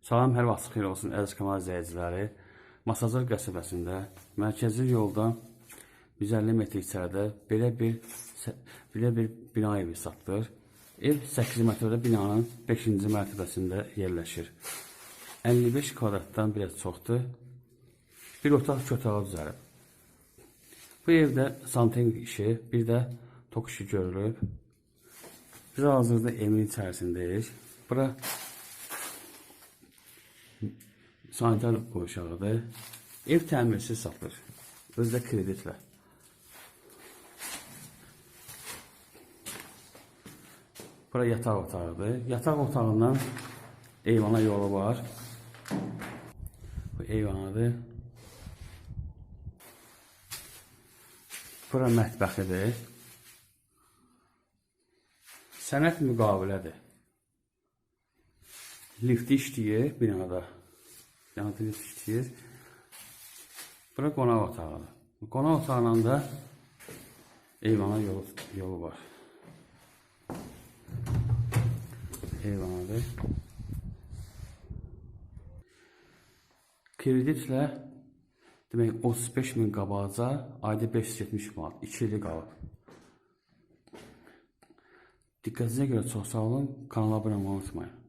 Salam, hər vaxt xeyir olsun əziz kanal izləyiciləri. Masazır qəsəbəsində mərkəzi yoldan 150 metr içəridə belə bir belə bir bina evi satılır. Ev 8 metrdə binanın 5-ci mərtəbəsində yerləşir. 55 kvadratdan biraz çoxdur. Bir otaq iki otağı düzəlib. Bu evdə santexnik işi, bir də tok işi görülüb. Biz hazırda evin içərisindəyik. Bura sanitar qurşağıdır. Ev təmirsiz satılır. Özdə kreditlə. Bura yataq otağıdır. Yataq otağından eyvana yolu var. Bu eyvanadır. Bura mətbəxidir. Sənət müqavilədir. Lifti işləyir binada. Binada lift işləyir. Bura qonaq otağıdır. Qonaq otağının da eyvana yolu, yolu var. Eyvanadır. Kreditlə demək 35 min qabaca ayda 570 manat 2 illik qalıb. Diqqətinizə görə çox sağ olun. Kanala abunə olmayı unutmayın.